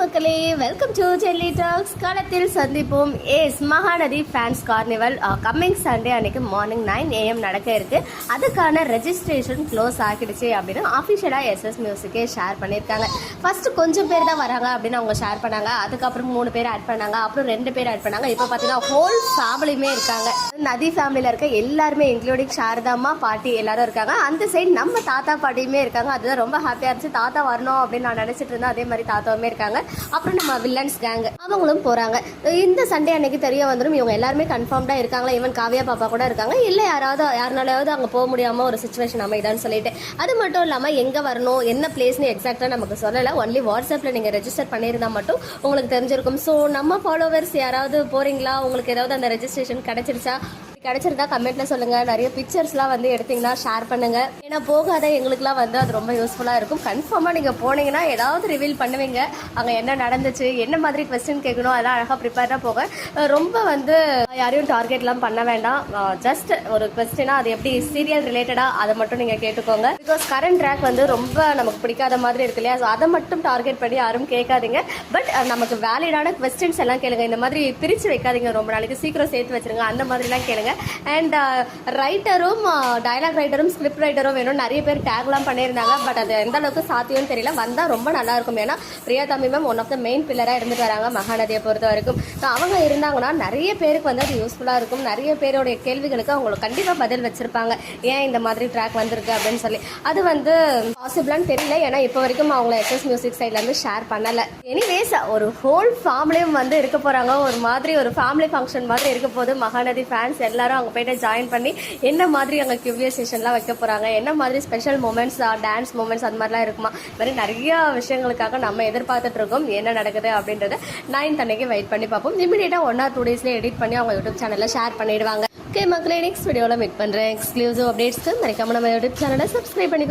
மக்களே welcome to Selli talks காலத்தில் சந்திப்போம். Ace Mahanadi fans carnival coming Sunday அன்னைக்கு மார்னிங் நைன் ஏஎம் நடக்க இருக்கு. அதுக்கான ரெஜிஸ்ட்ரேஷன் க்ளோஸ் ஆகிடுச்சு அப்படின்னு அஃபிஷியலாக எஸ்எஸ் மியூசிக்கே ஷேர் பண்ணியிருக்காங்க. ஃபஸ்ட்டு கொஞ்சம் பேர் தான் வராங்க அப்படின்னு அவங்க ஷேர் பண்ணாங்க. அதுக்கப்புறம் மூணு பேர் ஆட் பண்ணாங்க. அப்புறம் ரெண்டு பேர் ஆட் பண்ணாங்க. இப்போ பார்த்தீங்கன்னா ஹோல் ஃபேமிலியுமே இருக்காங்க. நதி ஃபேமிலியில் இருக்க எல்லாருமே இன்க்ளூடிங் சாரதாம்மா பாட்டி எல்லாரும் இருக்காங்க. அந்த சைடு நம்ம தாத்தா பாட்டியுமே இருக்காங்க. அதுதான் ரொம்ப ஹாப்பியாக இருந்துச்சு. தாத்தா வரணும் அப்படின்னு நான் நினச்சிட்டு இருந்தேன். அதே மாதிரி தாத்தாவுமே இருக்காங்க. அப்புறம் நம்ம வில்லன்ஸ் கேங் அவங்களும் போகிறாங்க இந்த சண்டே அன்னைக்கு தெரிய வந்துடும் இவங்க எல்லாருமே கன்ஃபார்ம்டாக இருக்காங்களா? ஈவன் காவியா பாப்பா கூட இருக்காங்க. இல்லை யாராவது யாருனாலாவது அங்கே போக முடியாமல் ஒரு சுச்சுவேஷன் அமைதான்னு சொல்லிட்டு. அது மட்டும் இல்லாமல் எங்கே வரணும் என்ன பிளேஸ்னு எக்ஸாக்டாக நமக்கு சொல்லலை. ஒன்லி வாட்ஸ்அப்பில் நீங்கள் ரெஜிஸ்டர் பண்ணியிருந்தால் மட்டும் உங்களுக்கு தெரிஞ்சிருக்கும். ஸோ நம்ம ஃபாலோவர்ஸ் யாராவது போகிறீங்களா உங்களுக்கு ஏதாவது அந்த ரெஜிஸ்ட்ரேஷன் கிடச்சிருச்சா? கிடைச்சிருந்தா கமெண்ட்ல சொல்லுங்க. நிறைய பிக்சர்ஸ்லாம் வந்து எடுத்தீங்கன்னா ஷேர் பண்ணுங்க. ஏன்னா போகாத எங்களுக்குலாம் வந்து அது ரொம்ப யூஸ்ஃபுல்லா இருக்கும். கன்ஃபார்மா நீங்க போனீங்கன்னா ஏதாவது ரிவீல் பண்ணுவீங்க. அங்க என்ன நடந்துச்சு என்ன மாதிரி கொஸ்டின் கேட்கணும் அதெல்லாம் அழகா ப்ரிப்பேர்டா போக ரொம்ப வந்து யாரையும் டார்கெட்லாம் பண்ண வேண்டாம். ஜஸ்ட் ஒரு கொஸ்டினா அது எப்படி சீரியல் ரிலேட்டடா அதை மட்டும் நீங்க கேட்டுக்கோங்க. பிகாஸ் கரண்ட் ட்ராக் வந்து ரொம்ப நமக்கு பிடிக்காத மாதிரி இருக்கு இல்லையா? ஸோ அதை மட்டும் டார்கெட் பண்ணி யாரும் கேட்காதீங்க. பட் நமக்கு வேலிடான கொஸ்டின்ஸ் எல்லாம் கேளுங்க. இந்த மாதிரி பிரிச்சு வைக்காதீங்க. ரொம்ப நாளைக்கு சீக்கிரம் சேர்த்து வச்சிருங்க. அந்த மாதிரிலாம் கேளுங்க. அண்ட் ரைட்டரும் டயலாக் ரைட்டரும் ஸ்கிரிப்ட் ரைட்டரும் வேணும். நிறைய பேர் டேக்லாம் பண்ணியிருந்தாங்க. பட் அது எந்த அளவுக்கு சாத்தியம்னு தெரியல. வந்தால் ரொம்ப நல்லா இருக்கும். ஏன்னா பிரியா தம்பி ma'am one of the main பில்லராக இருந்துட்டு வராங்க மகாநதியை பொறுத்த வரைக்கும். ஸோ அவங்க இருந்தாங்கன்னா நிறைய பேருக்கு வந்து அது யூஸ்ஃபுல்லாக இருக்கும். நிறைய பேருடைய கேள்விகளுக்கு அவங்களுக்கு கண்டிப்பாக பதில் வச்சிருப்பாங்க. ஏன் இந்த மாதிரி ட்ராக் வந்திருக்கு அப்படின்னு சொல்லி. அது வந்து பாசிபிளான்னு தெரியல. ஏன்னா இப்போ வரைக்கும் அவங்கள எஸ்எஸ் மியூசிக் சைட்லேருந்து ஷேர் பண்ணலை. எனிவேஸ் ஒரு ஹோல் ஃபேமிலியும் வந்து இருக்க போகிறாங்க ஒரு மாதிரி ஒரு ஃபேமிலி ஃபங்க்ஷன் மாதிரி இருக்க போது மகாநதி ஃபேன்ஸ் எல்லாம். எல்லாரும் அங்கே போயிட்டு ஜாயின் பண்ணி என்ன மாதிரி அங்கே கிவ்வியர் செஷன்லாம் வைக்க போகிறாங்க என்ன மாதிரி ஸ்பெஷல் மூமெண்ட்ஸ் டான்ஸ் மூமெண்ட்ஸ் அந்த மாதிரிலாம் இருக்குமா? இந்த மாதிரி நிறைய விஷயங்களுக்காக நம்ம எதிர்பார்த்துட்டு இருக்கோம். என்ன நடக்குது அப்படின்றத நைன்த் அன்னைக்கு வெயிட் பண்ணி பார்ப்போம். இமீடியட்டாக ஒன் ஆர் டூ டேஸ்லேயே எடிட் பண்ணி அவங்க யூடியூப் சேனலில் ஷேர் பண்ணிடுவாங்க. ஓகே மக்களே நெக்ஸ்ட் வீடியோவில் மீட் பண்ணுறேன் எக்ஸ்க்ளூசிவ் அப்டேட்ஸ்க்கு மறக்காம நம்ம யூடியூப் சேனலை சப்ஸ்கிரைப் பண்ணிக்கோ